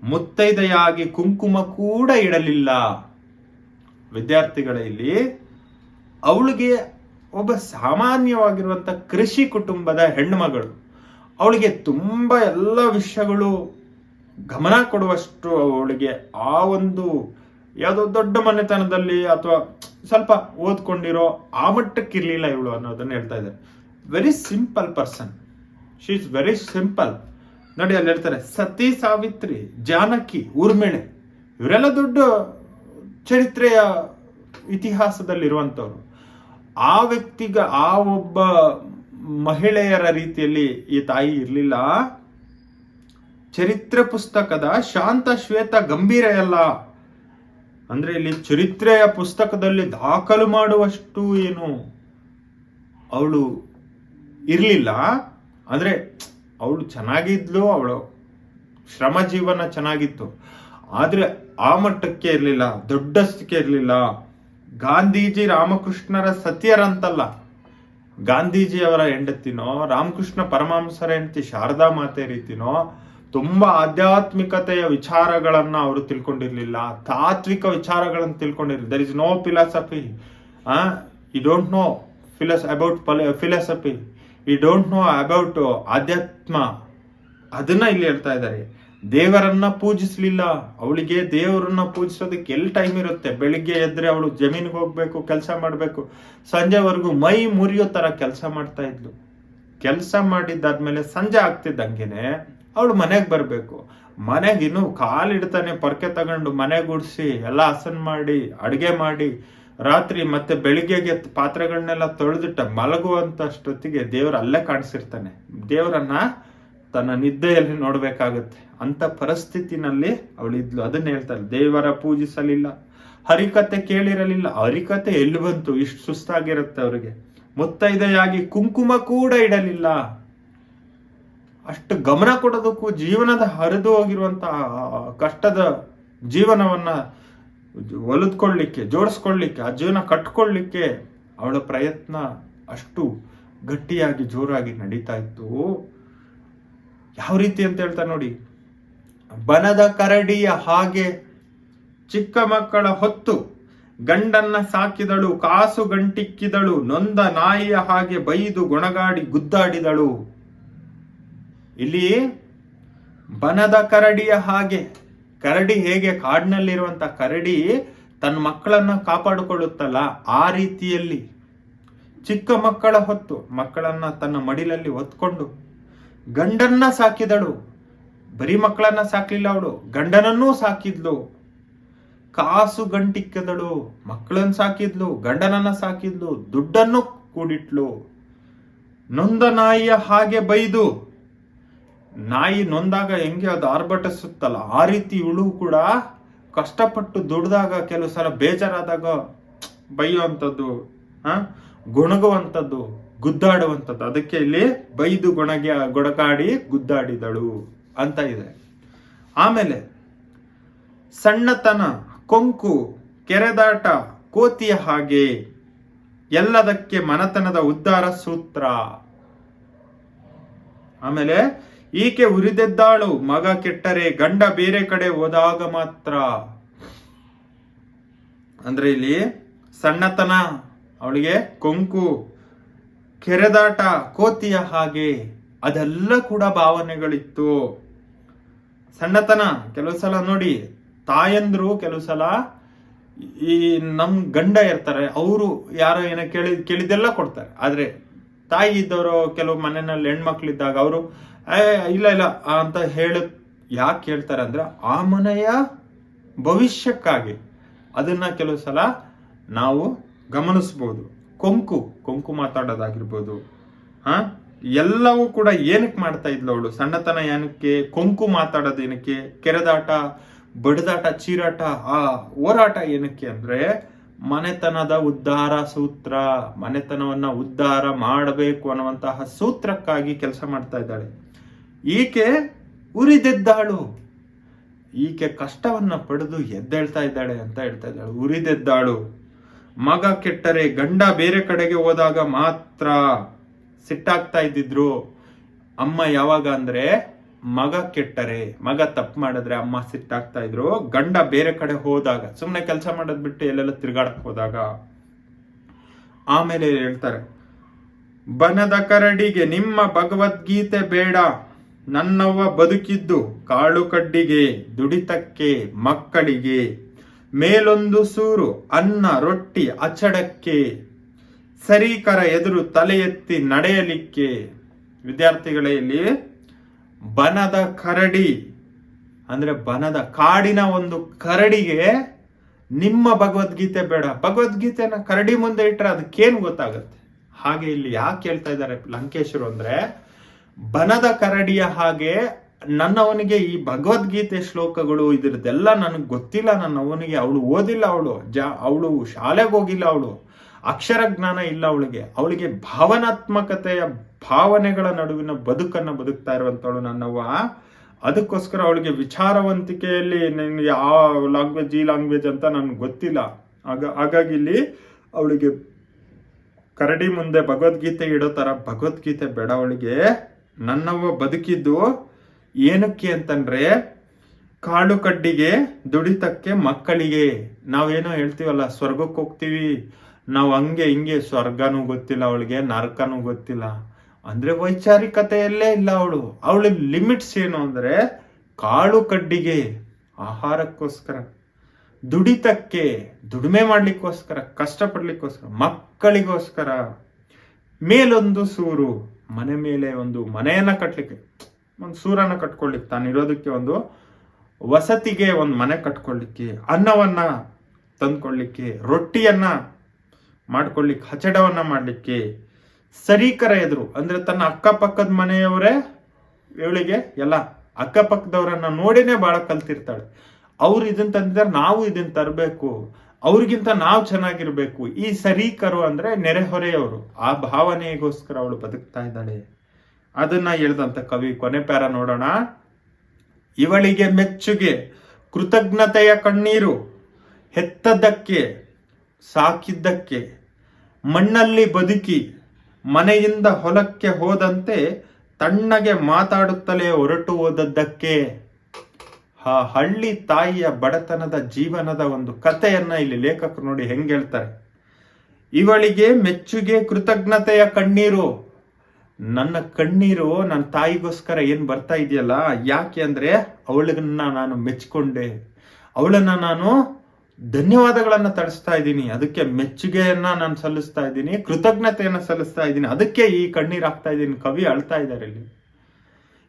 ಮುತ್ತೈದೆಯಾಗಿ ಕುಂಕುಮ ಕೂಡ ಇಡಲಿಲ್ಲ. ವಿದ್ಯಾರ್ಥಿಗಳ, ಇಲ್ಲಿ ಅವಳಿಗೆ ಒಬ್ಬ ಸಾಮಾನ್ಯವಾಗಿರುವಂತ ಕೃಷಿ ಕುಟುಂಬದ ಹೆಣ್ಣುಮಗಳು. ಅವಳಿಗೆ ತುಂಬಾ ಎಲ್ಲ ವಿಷಯಗಳು ಗಮನ ಕೊಡುವಷ್ಟು ಅವಳಿಗೆ ಆ ಒಂದು ಯಾವುದೋ ದೊಡ್ಡ ಮನೆತನದಲ್ಲಿ ಅಥವಾ ಸ್ವಲ್ಪ ಓದ್ಕೊಂಡಿರೋ ಆ ಮಟ್ಟಕ್ಕೆ ಇರ್ಲಿಲ್ಲ ಇವಳು ಅನ್ನೋದನ್ನ ಹೇಳ್ತಾ ಇದ್ದಾರೆ. Very simple person she is very simple ನೋಡಿ ಅಲ್ಲಿ ಹೇಳ್ತಾರೆ, ಸತಿ ಸಾವಿತ್ರಿ, ಜಾನಕಿ, ಊರ್ಮಿಳೆ. ಇವರೆಲ್ಲ ದೊಡ್ಡ ಚರಿತ್ರೆಯ ಇತಿಹಾಸದಲ್ಲಿರುವಂಥವ್ರು. ಆ ವ್ಯಕ್ತಿಗ, ಆ ಒಬ್ಬ ಮಹಿಳೆಯರ ರೀತಿಯಲ್ಲಿ ಈ ತಾಯಿ ಇರಲಿಲ್ಲ. ಚರಿತ್ರೆ ಪುಸ್ತಕದ ಶಾಂತ ಶ್ವೇತ ಗಂಭೀರ ಅಲ್ಲ ಅಂದ್ರೆ ಇಲ್ಲಿ ಚರಿತ್ರೆಯ ಪುಸ್ತಕದಲ್ಲಿ ದಾಖಲು ಮಾಡುವಷ್ಟು ಏನು ಅವಳು ಇರಲಿಲ್ಲ. ಆದರೆ ಅವಳು ಚೆನ್ನಾಗಿದ್ಲು, ಅವಳು ಶ್ರಮ ಜೀವನ ಚೆನ್ನಾಗಿತ್ತು. ಆದರೆ ಆ ಮಟ್ಟಕ್ಕೆ ಇರಲಿಲ್ಲ, ದೊಡ್ಡಷ್ಟಕ್ಕೆ ಇರಲಿಲ್ಲ. ಗಾಂಧೀಜಿ ರಾಮಕೃಷ್ಣರ ಸತ್ಯರಂತಲ್ಲ. ಗಾಂಧೀಜಿಯವರ ಹೆಂಡತಿನೋ, ರಾಮಕೃಷ್ಣ ಪರಮಹಂಸರ ಹೆಂಡತಿ ಶಾರದಾ ಮಾತೆ ರೀತಿನೋ ತುಂಬಾ ಆಧ್ಯಾತ್ಮಿಕತೆಯ ವಿಚಾರಗಳನ್ನ ಅವರು ತಿಳ್ಕೊಂಡಿರ್ಲಿಲ್ಲ. ತಾತ್ವಿಕ ವಿಚಾರಗಳನ್ನು ತಿಳ್ಕೊಂಡಿರ್ಲಿಲ್ಲ. There is no philosophy you don't know ಫಿಲಸ್ about philosophy you don't know about ಆಧ್ಯಾತ್ಮ. ಅದನ್ನ ಇಲ್ಲಿ ಹೇಳ್ತಾ ಇದ್ದಾರೆ. ದೇವರನ್ನ ಪೂಜಿಸ್ಲಿಲ್ಲ. ಅವಳಿಗೆ ದೇವರನ್ನ ಪೂಜಿಸೋದಕ್ಕೆ ಎಲ್ಲಿ ಟೈಮ್ ಇರುತ್ತೆ? ಬೆಳಿಗ್ಗೆ ಎದ್ರೆ ಅವಳು ಜಮೀನಿಗೆ ಹೋಗ್ಬೇಕು, ಕೆಲಸ ಮಾಡಬೇಕು. ಸಂಜೆವರೆಗೂ ಮೈ ಮುರಿಯೋ ತರ ಕೆಲಸ ಮಾಡ್ತಾ ಇದ್ಲು. ಕೆಲಸ ಮಾಡಿದ್ದಾದ್ಮೇಲೆ ಸಂಜೆ ಆಗ್ತಿದ್ದಂಗೆನೆ ಅವಳು ಮನೆಗೆ ಬರಬೇಕು. ಮನೆಗೆ ಇನ್ನೂ ಕಾಲಿಡ್ತಾನೆ ಪೊರ್ಕೆ ತಗೊಂಡು ಮನೆ ಗುಡಿಸಿ ಎಲ್ಲ ಹಸನ್ ಮಾಡಿ, ಅಡುಗೆ ಮಾಡಿ, ರಾತ್ರಿ ಮತ್ತೆ ಬೆಳಿಗ್ಗೆಗೆ ಪಾತ್ರೆಗಳನ್ನೆಲ್ಲ ತೊಳೆದಿಟ್ಟ ಮಲಗುವಂತಷ್ಟೊತ್ತಿಗೆ ದೇವ್ರು ಅಲ್ಲೇ ಕಾಣಿಸಿರ್ತಾನೆ. ದೇವರನ್ನ ತನ್ನ ನಿದ್ದೆಯಲ್ಲಿ ನೋಡ್ಬೇಕಾಗತ್ತೆ. ಅಂತ ಪರಿಸ್ಥಿತಿನಲ್ಲಿ ಅವಳಿದ್ಲು ಅದನ್ನ ಹೇಳ್ತಾರೆ ದೇವರ ಪೂಜಿಸಲಿಲ್ಲ. ಹರಿಕತೆ ಕೇಳಿರಲಿಲ್ಲ. ಹರಿಕತೆ ಎಲ್ಲಿ ಬಂತು? ಇಷ್ಟು ಸುಸ್ತಾಗಿರುತ್ತೆ ಅವರಿಗೆ. ಮುತ್ತೈದೆಯಾಗಿ ಕುಂಕುಮ ಕೂಡ ಇಡಲಿಲ್ಲ. ಅಷ್ಟು ಗಮನ ಕೊಡೋದಕ್ಕೂ ಜೀವನದ ಹರಿದು ಹೋಗಿರುವಂತಹ ಕಷ್ಟದ ಜೀವನವನ್ನ ಒಲಿದ್ಕೊಳ್ಳಿಕ್ಕೆ, ಜೋಡಿಸ್ಕೊಳ್ಳಿಕ್ಕೆ, ಆ ಜೀವನ ಕಟ್ಕೊಳ್ಳಿಕ್ಕೆ ಅವಳ ಪ್ರಯತ್ನ ಅಷ್ಟು ಗಟ್ಟಿಯಾಗಿ, ಜೋರಾಗಿ ನಡೀತಾ ಇತ್ತು. ಯಾವ ರೀತಿ ಅಂತ ಹೇಳ್ತಾ ನೋಡಿ, ಬನದ ಕರಡಿಯ ಹಾಗೆ ಚಿಕ್ಕ ಮಕ್ಕಳ ಹೊತ್ತು ಗಂಡನ್ನ ಸಾಕಿದಳು, ಕಾಸು ಗಂಟಿಕ್ಕಿದಳು, ನೊಂದ ನಾಯಿಯ ಹಾಗೆ ಬೈದು ಗೊಣಗಾಡಿ ಗುದ್ದಾಡಿದಳು. ಇಲ್ಲಿ ಬನದ ಕರಡಿಯ ಹಾಗೆ, ಕರಡಿ ಹೇಗೆ ಕಾಡಿನಲ್ಲಿರುವಂತ ಕರಡಿ ತನ್ನ ಮಕ್ಕಳನ್ನ ಕಾಪಾಡಿಕೊಳ್ಳುತ್ತಲ್ಲ, ಆ ರೀತಿಯಲ್ಲಿ. ಚಿಕ್ಕ ಮಕ್ಕಳ ಹೊತ್ತು ಮಕ್ಕಳನ್ನ ತನ್ನ ಮಡಿಲಲ್ಲಿ ಹೊತ್ಕೊಂಡು, ಗಂಡನ್ನ ಸಾಕಿದಳು. ಬರೀ ಮಕ್ಕಳನ್ನ ಸಾಕಲಿಲ್ಲ ಅವಳು, ಗಂಡನನ್ನೂ ಸಾಕಿದ್ಲು. ಕಾಸು ಗಂಟಿಕ್ಕದಳು, ಮಕ್ಕಳನ್ನ ಸಾಕಿದ್ಲು, ಗಂಡನನ್ನ ಸಾಕಿದ್ಲು, ದುಡ್ಡನ್ನು ಕೂಡಿಟ್ಲು. ನೊಂದ ನಾಯಿಯ ಹಾಗೆ ಬೈದು ನಾಯಿ ನೊಂದಾಗ ಹೆಂಗೆ ಅದು ಆರ್ಭಟಿಸುತ್ತಲ್ಲ, ಆ ರೀತಿ ಇವಳು ಕೂಡ ಕಷ್ಟಪಟ್ಟು ದುಡ್ದಾಗ ಕೆಲವು ಸಲ ಬೇಜಾರಾದಾಗ ಬೈಯುವಂಥದ್ದು ಹಾ ಗುಣಗುವಂಥದ್ದು, ಗುದ್ದಾಡುವಂಥದ್ದು. ಅದಕ್ಕೆ ಇಲ್ಲಿ ಬೈದು ಗೊಣಗೆ, ಗೊಡಕಾಡಿ ಗುದ್ದಾಡಿದಳು ಅಂತ ಇದೆ. ಆಮೇಲೆ ಸಣ್ಣತನ, ಕೊಂಕು, ಕೆರೆದಾಟ, ಕೋತಿಯ ಹಾಗೆ ಎಲ್ಲದಕ್ಕೆ ಮನತನದ ಉದ್ಧಾರ ಸೂತ್ರ. ಆಮೇಲೆ ಈಕೆ ಉರಿದೆದ್ದಾಳು ಮಗ ಕೆಟ್ಟರೆ, ಗಂಡ ಬೇರೆ ಕಡೆ ಹೋದಾಗ ಮಾತ್ರ. ಅಂದ್ರೆ ಇಲ್ಲಿ ಸಣ್ಣತನ, ಅವಳಿಗೆ ಕೊಂಕು, ಕೆರೆದಾಟ, ಕೋತಿಯ ಹಾಗೆ, ಅದೆಲ್ಲ ಕೂಡ ಭಾವನೆಗಳಿತ್ತು. ಸಣ್ಣತನ ಕೆಲವು ಸಲ ನೋಡಿ, ತಾಯಂದ್ರು ಕೆಲವು ಸಲ ಈ ನಮ್ ಗಂಡ ಇರ್ತಾರೆ, ಅವರು ಯಾರೋ ಏನೋ ಕೇಳಿ ಕೇಳಿದೆಲ್ಲ ಕೊಡ್ತಾರೆ. ಆದ್ರೆ ತಾಯಿ ಇದ್ದವರು ಕೆಲವು ಮನೆಯಲ್ಲಿ ಹೆಣ್ಮಕ್ಳಿದ್ದಾಗ ಅವರು ಇಲ್ಲ ಇಲ್ಲ ಅಂತ ಹೇಳ, ಯಾಕೆ ಹೇಳ್ತಾರೆ ಅಂದ್ರೆ ಆ ಮನೆಯ ಭವಿಷ್ಯಕ್ಕಾಗಿ. ಅದನ್ನ ಕೆಲವು ಸಲ ನಾವು ಗಮನಿಸ್ಬೋದು. ಕೊಂಕು ಕೊಂಕು ಮಾತಾಡೋದಾಗಿರ್ಬೋದು. ಹಾ? ಎಲ್ಲವೂ ಕೂಡ ಏನಕ್ಕೆ ಮಾಡ್ತಾ ಇದ್ಲು ಅವಳು? ಸಣ್ಣತನ ಏನಕ್ಕೆ? ಕೊಂಕು ಮಾತಾಡೋದು ಏನಕ್ಕೆ? ಕೆರೆದಾಟ, ಬಡದಾಟ, ಚೀರಾಟ, ಆ ಹೋರಾಟ ಏನಕ್ಕೆ ಅಂದ್ರೆ ಮನೆತನದ ಉದ್ಧಾರ ಸೂತ್ರ. ಮನೆತನವನ್ನ ಉದ್ಧಾರ ಮಾಡಬೇಕು ಅನ್ನುವಂತಹ ಸೂತ್ರಕ್ಕಾಗಿ ಕೆಲಸ ಮಾಡ್ತಾ ಇದ್ದಾಳೆ. ಈಕೆ ಉರಿದೆದ್ದಾಳು. ಈಕೆ ಕಷ್ಟವನ್ನು ಪಡೆದು ಎದ್ದೇಳ್ತಾ ಇದ್ದಾಳೆ ಅಂತ ಹೇಳ್ತಾ ಇದ್ದಾಳೆ. ಉರಿದೆದ್ದಾಳು. ಮಗ ಕೆಟ್ಟರೆ, ಗಂಡ ಬೇರೆ ಕಡೆಗೆ ಹೋದಾಗ ಮಾತ್ರ ಸಿಟ್ಟಾಗ್ತಾ ಇದ್ದಿದ್ರು. ಅಮ್ಮ ಯಾವಾಗ ಅಂದ್ರೆ, ಮಗ ಕೆಟ್ಟರೆ, ಮಗ ತಪ್ಪು ಮಾಡಿದ್ರೆ ಅಮ್ಮ ಸಿಟ್ಟಾಗ್ತಾ ಇದ್ರು. ಗಂಡ ಬೇರೆ ಕಡೆ ಹೋದಾಗ ಸುಮ್ಮನೆ ಕೆಲಸ ಮಾಡೋದ್ ಬಿಟ್ಟು ಎಲ್ಲೆಲ್ಲ ತಿರ್ಗಾಡಕ್ ಹೋದಾಗ. ಆಮೇಲೆ ಹೇಳ್ತಾರೆ, ಬನದ ಕರಡಿಗೆ ನಿಮ್ಮ ಭಗವದ್ಗೀತೆ ಬೇಡ. ನನ್ನವ್ವ ಬದುಕಿದ್ದು ಕಾಳು ಕಡ್ಡಿಗೆ ದುಡಿತಕ್ಕೆ, ಮಕ್ಕಳಿಗೆ. ಮೇಲೊಂದು ಸೂರು, ಅನ್ನ, ರೊಟ್ಟಿ ಅಚ್ಚಡಕ್ಕೆ ಸರೀಕರ ಎದುರು ತಲೆ ಎತ್ತಿ ನಡೆಯಲಿಕ್ಕೆ. ವಿದ್ಯಾರ್ಥಿಗಳೇ, ಇಲ್ಲಿ ಬನದ ಕರಡಿ, ಅಂದ್ರೆ ಬನದ ಕಾಡಿನ ಒಂದು ಕರಡಿಗೆ ನಿಮ್ಮ ಭಗವದ್ಗೀತೆ ಬೇಡ. ಭಗವದ್ಗೀತೆನ ಕರಡಿ ಮುಂದೆ ಇಟ್ಟರೆ ಅದಕ್ಕೇನು ಗೊತ್ತಾಗುತ್ತೆ? ಹಾಗೆ ಇಲ್ಲಿ ಯಾಕೆ ಹೇಳ್ತಾ ಇದ್ದಾರೆ ಲಂಕೇಶರು ಅಂದ್ರೆ ಬನದ ಕರಡಿಯ ಹಾಗೆ ನನ್ನವನಿಗೆ ಈ ಭಗವದ್ಗೀತೆ ಶ್ಲೋಕಗಳು ಇದ್ರದ್ದೆಲ್ಲ ನನಗೆ ಗೊತ್ತಿಲ್ಲ, ನನ್ನವನಿಗೆ ಅವಳು ಓದಿಲ್ಲ ಅವಳು, ಜ, ಅವಳು ಶಾಲೆಗೆ ಹೋಗಿಲ್ಲ ಅವಳು, ಅಕ್ಷರ ಜ್ಞಾನ ಇಲ್ಲ ಅವಳಿಗೆ ಅವಳಿಗೆ ಭಾವನಾತ್ಮಕತೆಯ ಭಾವನೆಗಳ ನಡುವಿನ ಬದುಕನ್ನ ಬದುಕ್ತಾ ಇರುವಂತವಳು ನನ್ನವ್ವ. ಅದಕ್ಕೋಸ್ಕರ ಅವಳಿಗೆ ವಿಚಾರವಂತಿಕೆಯಲ್ಲಿ ನನಗೆ ಆ ಲ್ಯಾಂಗ್ವೇಜ್ ಈ ಲ್ಯಾಂಗ್ವೇಜ್ ಅಂತ ನನ್ಗೆ ಗೊತ್ತಿಲ್ಲ. ಆಗ, ಹಾಗಾಗಿ ಇಲ್ಲಿ ಅವಳಿಗೆ ಕರಡಿ ಮುಂದೆ ಭಗವದ್ಗೀತೆ ಇಡೋ ಥರ ಭಗವದ್ಗೀತೆ ಬೇಡ ಅವಳಿಗೆ. ನನ್ನವ್ವ ಬದುಕಿದ್ದು ಏನಕ್ಕೆ ಅಂತಂದ್ರೆ ಕಾಡು ಕಡ್ಡಿಗೆ ದುಡಿತಕ್ಕೆ ಮಕ್ಕಳಿಗೆ. ನಾವೇನೋ ಹೇಳ್ತೀವಲ್ಲ, ಸ್ವರ್ಗಕ್ಕೆ ಹೋಗ್ತೀವಿ. ನಾವು ಹಂಗೆ ಹಿಂಗೆ ಸ್ವರ್ಗನೂ ಗೊತ್ತಿಲ್ಲ, ಅವಳಿಗೆ ನರಕನೂ ಗೊತ್ತಿಲ್ಲ. ಅಂದ್ರೆ ವೈಚಾರಿಕತೆಯಲ್ಲೇ ಇಲ್ಲ ಅವಳು. ಅವಳ ಲಿಮಿಟ್ಸ್ ಏನು ಅಂದ್ರೆ ಕಾಳು ಕಡ್ಡಿಗೆ ಆಹಾರಕ್ಕೋಸ್ಕರ, ದುಡಿತಕ್ಕೆ, ದುಡಿಮೆ ಮಾಡ್ಲಿಕ್ಕೋಸ್ಕರ, ಕಷ್ಟಪಡ್ಲಿಕ್ಕೋಸ್ಕರ, ಮಕ್ಕಳಿಗೋಸ್ಕರ ಮೇಲೊಂದು ಸೂರು. ಮನೆ ಮೇಲೆ ಒಂದು ಮನೆಯನ್ನ ಕಟ್ಟಲಿಕ್ಕೆ ಒಂದು ಸೂರನ್ನ ಕಟ್ಕೊಳ್ಳಿಕ್ಕೆ ತಾನಿರೋದಕ್ಕೆ ಒಂದು ವಸತಿಗೆ ಒಂದು ಮನೆ ಕಟ್ಕೊಳ್ಳಿಕ್ಕೆ, ಅನ್ನವನ್ನ ತಂದ್ಕೊಳ್ಳಿಕ್ಕೆ, ರೊಟ್ಟಿಯನ್ನ ಮಾಡ್ಕೊಳ್ಳಿಕ್ಕೆ, ಹಚಡವನ್ನು ಮಾಡ್ಲಿಕ್ಕೆ ಸರೀಕರ ಎದುರು. ಅಂದ್ರೆ ತನ್ನ ಅಕ್ಕಪಕ್ಕದ ಮನೆಯವರೇ, ಇವಳಿಗೆ ಎಲ್ಲ ಅಕ್ಕಪಕ್ಕದವರನ್ನ ನೋಡಿನೇ ಭಾಳ ಕಲ್ತಿರ್ತಾಳೆ. ಅವ್ರು ಇದನ್ನು ತಂದಿದ್ದಾರೆ, ನಾವು ಇದನ್ನು ತರಬೇಕು. ಅವ್ರಿಗಿಂತ ನಾವು ಚೆನ್ನಾಗಿರ್ಬೇಕು. ಈ ಸರೀಕರು ಅಂದ್ರೆ ನೆರೆಹೊರೆಯವರು. ಆ ಭಾವನೆಗೋಸ್ಕರ ಅವಳು ಬದುಕ್ತಾ ಇದ್ದಾಳೆ. ಅದನ್ನ ಹೇಳ್ದಂತ ಕವಿ ಕೊನೆ ಪ್ಯಾರ ನೋಡೋಣ. ಇವಳಿಗೆ ಮೆಚ್ಚುಗೆ, ಕೃತಜ್ಞತೆಯ ಕಣ್ಣೀರು, ಹೆತ್ತದ್ದಕ್ಕೆ, ಸಾಕಿದ್ದಕ್ಕೆ, ಮಣ್ಣಲ್ಲಿ ಬದುಕಿ, ಮನೆಯಿಂದ ಹೊಲಕ್ಕೆ ಹೋದಂತೆ ತಣ್ಣಗೆ ಮಾತಾಡುತ್ತಲೇ ಹೊರಟು ಹೋದದ್ದಕ್ಕೆ. ಆ ಹಳ್ಳಿ ತಾಯಿಯ ಬಡತನದ ಜೀವನದ ಒಂದು ಕಥೆಯನ್ನ ಇಲ್ಲಿ ಲೇಖಕರು ನೋಡಿ ಹೆಂಗೆ ಹೇಳ್ತಾರೆ? ಇವಳಿಗೆ ಮೆಚ್ಚುಗೆ, ಕೃತಜ್ಞತೆಯ ಕಣ್ಣೀರು. ನನ್ನ ಕಣ್ಣೀರು ನನ್ನ ತಾಯಿಗೋಸ್ಕರ ಏನು ಬರ್ತಾ ಇದೆಯಲ್ಲ, ಯಾಕೆ ಅಂದರೆ ಅವಳನ್ನ ನಾನು ಮೆಚ್ಚಿಕೊಂಡೆ. ಅವಳನ್ನ ನಾನು ಧನ್ಯವಾದಗಳನ್ನು ತಡಿಸ್ತಾ ಇದ್ದೀನಿ. ಅದಕ್ಕೆ ಮೆಚ್ಚುಗೆಯನ್ನ ನಾನು ಸಲ್ಲಿಸ್ತಾ ಇದ್ದೀನಿ, ಕೃತಜ್ಞತೆಯನ್ನು ಸಲ್ಲಿಸ್ತಾ ಇದ್ದೀನಿ. ಅದಕ್ಕೆ ಈ ಕಣ್ಣೀರು ಹಾಕ್ತಾ ಇದ್ದೀನಿ. ಕವಿ ಅಳ್ತಾ ಇದ್ದಾರೆ ಇಲ್ಲಿ.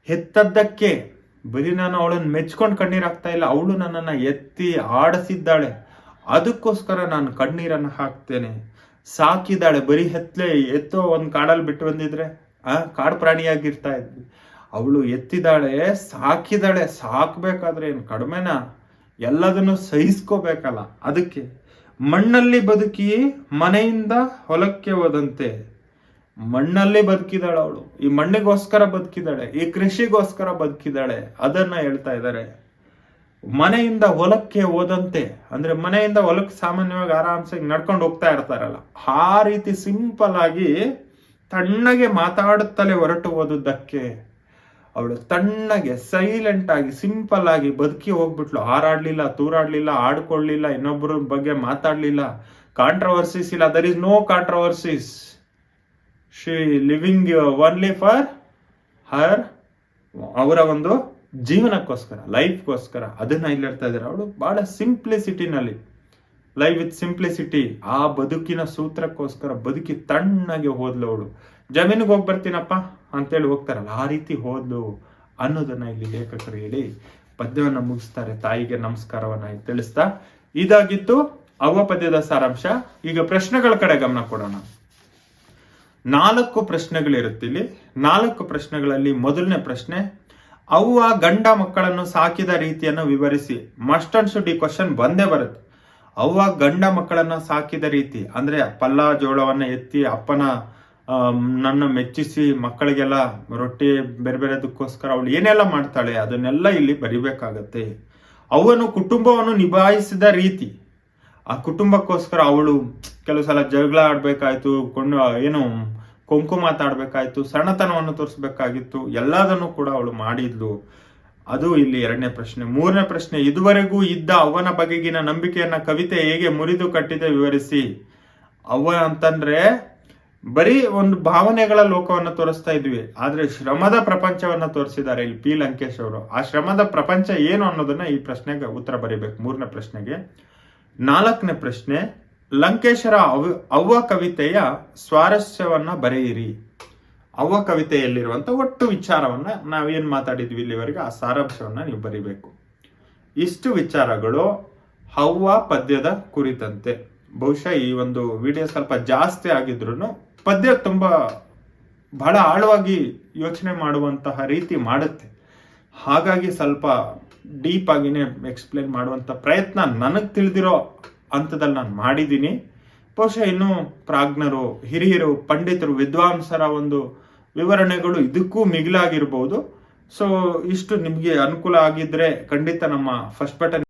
ಹೆತ್ತದ್ದಕ್ಕೆ ಬರೀ ನಾನು ಅವಳನ್ನು ಮೆಚ್ಕೊಂಡು ಕಣ್ಣೀರು ಹಾಕ್ತಾ ಇಲ್ಲ, ಅವಳು ನನ್ನನ್ನು ಎತ್ತಿ ಆಡಿಸಿದ್ದಾಳೆ. ಅದಕ್ಕೋಸ್ಕರ ನಾನು ಕಣ್ಣೀರನ್ನು ಹಾಕ್ತೇನೆ. ಸಾಕಿದಾಳೆ ಬರೀ ಹೆತ್ತಲೇ ಎತ್ತೋ ಒಂದು ಕಾಡಲ್ಲಿ ಬಿಟ್ಟು ಬಂದಿದ್ರೆ, ಆ, ಕಾಡು ಪ್ರಾಣಿಯಾಗಿರ್ತಾ ಇದ್ವಿ. ಅವಳು ಎತ್ತಿದ್ದಾಳೆ ಸಾಕಿದಾಳೆ ಸಾಕಬೇಕಾದ್ರೆ ಏನು ಕಡಿಮೆನಾ? ಎಲ್ಲದನ್ನು ಸಹಿಸ್ಕೋಬೇಕಲ್ಲ, ಅದಕ್ಕೆ. ಮಣ್ಣಲ್ಲಿ ಬದುಕಿ ಮನೆಯಿಂದ ಹೊಲಕ್ಕೆ ಹೋದಂತೆ ಮಣ್ಣಲ್ಲೇ ಬದುಕಿದಾಳೆ ಅವಳು. ಈ ಮಣ್ಣಿಗೋಸ್ಕರ ಬದುಕಿದಾಳೆ, ಈ ಕೃಷಿಗೋಸ್ಕರ ಬದುಕಿದಾಳೆ. ಅದನ್ನ ಹೇಳ್ತಾ ಇದ್ದಾರೆ. ಮನೆಯಿಂದ ಹೊಲಕ್ಕೆ ಹೋದಂತೆ, ಅಂದ್ರೆ ಮನೆಯಿಂದ ಹೊಲಕ್ಕೆ ಸಾಮಾನ್ಯವಾಗಿ ಆರಾಮ್ಸೆ ನಡ್ಕೊಂಡು ಹೋಗ್ತಾ ಇರ್ತಾರಲ್ಲ, ಆ ರೀತಿ ಸಿಂಪಲ್ ಆಗಿ ತಣ್ಣಗೆ ಮಾತಾಡುತ್ತಲೇ ಹೊರಟು ಹೋದದ್ದಕ್ಕೆ ಅವಳು ತಣ್ಣಗೆ ಸೈಲೆಂಟ್ ಆಗಿ ಸಿಂಪಲ್ ಆಗಿ ಬದುಕಿ ಹೋಗ್ಬಿಟ್ಲು. ಹಾರಾಡ್ಲಿಲ್ಲ, ತೂರಾಡ್ಲಿಲ್ಲ, ಆಡ್ಕೊಳ್ಳಿಲ್ಲ ಇನ್ನೊಬ್ಬರ ಬಗ್ಗೆ ಮಾತಾಡ್ಲಿಲ್ಲ. ಕಾಂಟ್ರವರ್ಸೀಸ್ ಇಲ್ಲ. There is no controversies she living only for her, ಅವರ ಒಂದು ಜೀವನಕ್ಕೋಸ್ಕರ, ಲೈಫ್ಗೋಸ್ಕರ. ಅದನ್ನ ಇಲ್ಲಿ ಹೇಳ್ತಾ ಇದ್ದಾರೆ. ಅವಳು ಬಹಳ ಸಿಂಪ್ಲಿಸಿಟಿನಲ್ಲಿ, ಲೈವ್ ವಿತ್ ಸಿಂಪ್ಲಿಸಿಟಿ, ಆ ಬದುಕಿನ ಸೂತ್ರಕ್ಕೋಸ್ಕರ ಬದುಕಿ ತಣ್ಣಗೆ ಹೋದ್ಲು ಅವಳು. ಜಮೀನಿಗೆ ಹೋಗಿ ಬರ್ತೀನಪ್ಪ ಅಂತೇಳಿ ಹೋಗ್ತಾರಲ್ಲ, ಆ ರೀತಿ ಹೋದ್ಲು ಅನ್ನೋದನ್ನ ಇಲ್ಲಿ ಲೇಖಕರು ಹೇಳಿ ಪದ್ಯವನ್ನು ಮುಗಿಸ್ತಾರೆ. ತಾಯಿಗೆ ನಮಸ್ಕಾರವನ್ನ ತಿಳಿಸ್ತಾ ಇದಾಗಿತ್ತು ಅವ ಪದ್ಯದ ಸಾರಾಂಶ. ಈಗ ಪ್ರಶ್ನೆಗಳ ಕಡೆ ಗಮನ ಕೊಡೋಣ. ನಾಲ್ಕು ಪ್ರಶ್ನೆಗಳಿರುತ್ತೆ ಇಲ್ಲಿ ನಾಲ್ಕು ಪ್ರಶ್ನೆಗಳಲ್ಲಿ ಮೊದಲನೇ ಪ್ರಶ್ನೆ, ಅವ್ವ ಗಂಡ ಮಕ್ಕಳನ್ನು ಸಾಕಿದ ರೀತಿಯನ್ನು ವಿವರಿಸಿ. ಮಸ್ಟ್ ಅಂಡ್ ಶುಡ್ ಈ ಕ್ವಶನ್ ಬಂದೇ ಬರುತ್ತೆ. ಅವ್ವ ಗಂಡ ಮಕ್ಕಳನ್ನು ಸಾಕಿದ ರೀತಿ, ಅಂದ್ರೆ ಪಲ್ಲ ಜೋಳವನ್ನ ಎತ್ತಿ ಅಪ್ಪನ ನನ್ನ ಮೆಚ್ಚಿಸಿ ಮಕ್ಕಳಿಗೆಲ್ಲ ರೊಟ್ಟಿ ಬೇರೆ ಬೇರೆದಕ್ಕೋಸ್ಕರ ಅವಳು ಏನೆಲ್ಲ ಮಾಡ್ತಾಳೆ ಅದನ್ನೆಲ್ಲ ಇಲ್ಲಿ ಬರಿಬೇಕಾಗತ್ತೆ. ಅವನು ಕುಟುಂಬವನ್ನು ನಿಭಾಯಿಸಿದ ರೀತಿ. ಆ ಕುಟುಂಬಕ್ಕೋಸ್ಕರ ಅವಳು ಕೆಲವು ಸಲ ಜಗಳ ಆಡ್ಬೇಕಾಯ್ತು ಕೊಂಡು, ಏನು, ಕೊಂಕು ಮಾತಾಡ್ಬೇಕಾಯ್ತು, ಸಣ್ಣತನವನ್ನು ತೋರಿಸ್ಬೇಕಾಗಿತ್ತು. ಎಲ್ಲದನ್ನು ಕೂಡ ಅವಳು ಮಾಡಿದ್ಲು. ಅದು ಇಲ್ಲಿ ಎರಡನೇ ಪ್ರಶ್ನೆ. ಮೂರನೇ ಪ್ರಶ್ನೆ, ಇದುವರೆಗೂ ಇದ್ದ ಅವನ ಬಗೆಗಿನ ನಂಬಿಕೆಯನ್ನ ಕವಿತೆ ಹೇಗೆ ಮುರಿದು ಕಟ್ಟಿದೆ ವಿವರಿಸಿ. ಅವ್ವ ಅಂತಂದ್ರೆ, ಬರೀ ಒಂದು ಭಾವನೆಗಳ ಲೋಕವನ್ನು ತೋರಿಸ್ತಾ ಇದ್ವಿ, ಆದ್ರೆ ಶ್ರಮದ ಪ್ರಪಂಚವನ್ನ ತೋರಿಸಿದ್ದಾರೆ ಇಲ್ಲಿ ಪಿ ಲಂಕೇಶ್ ಅವರು. ಆ ಶ್ರಮದ ಪ್ರಪಂಚ ಏನು ಅನ್ನೋದನ್ನ ಈ ಪ್ರಶ್ನೆಗೆ ಉತ್ತರ ಬರೀಬೇಕು, ಮೂರನೇ ಪ್ರಶ್ನೆಗೆ. ನಾಲ್ಕನೇ ಪ್ರಶ್ನೆ, ಲಂಕೇಶರ ಅವ ಅವ್ವ ಕವಿತೆಯ ಸ್ವಾರಸ್ಯವನ್ನ ಬರೆಯಿರಿ. ಅವ್ವ ಕವಿತೆಯಲ್ಲಿರುವಂತ ಒಟ್ಟು ವಿಚಾರವನ್ನ ನಾವೇನು ಮಾತಾಡಿದ್ವಿ ಇಲ್ಲಿವರೆಗೆ, ಆ ಸಾರಾಂಶವನ್ನ ನೀವು ಬರಿಬೇಕು. ಇಷ್ಟು ವಿಚಾರಗಳು ಹವ್ವ ಪದ್ಯದ ಕುರಿತಂತೆ. ಬಹುಶಃ ಈ ಒಂದು ವಿಡಿಯೋ ಸ್ವಲ್ಪ ಜಾಸ್ತಿ ಆಗಿದ್ರು ಪದ್ಯ ತುಂಬಾ ಬಹಳ ಆಳವಾಗಿ ಯೋಚನೆ ಮಾಡುವಂತಹ ರೀತಿ ಮಾಡುತ್ತೆ. ಹಾಗಾಗಿ ಸ್ವಲ್ಪ ಡೀಪ್ ಆಗಿನೇ ಎಕ್ಸ್ಪ್ಲೇನ್ ಮಾಡುವಂತ ಪ್ರಯತ್ನ ನನಗೆ ತಿಳಿದಿರೋ ಹಂತದಲ್ಲಿ ನಾನು ಮಾಡಿದ್ದೀನಿ. ಬಹುಶಃ ಇನ್ನೂ ಪ್ರಾಜ್ಞರು, ಹಿರಿಯರು, ಪಂಡಿತರು, ವಿದ್ವಾಂಸರ ಒಂದು ವಿವರಣೆಗಳು ಇದಕ್ಕೂ ಮಿಗಿಲಾಗಿರ್ಬೋದು. ಸೊ ಇಷ್ಟು ನಿಮಗೆ ಅನುಕೂಲ ಆಗಿದ್ರೆ ಖಂಡಿತ ನಮ್ಮ ಫಸ್ಟ್ ಬಟನ್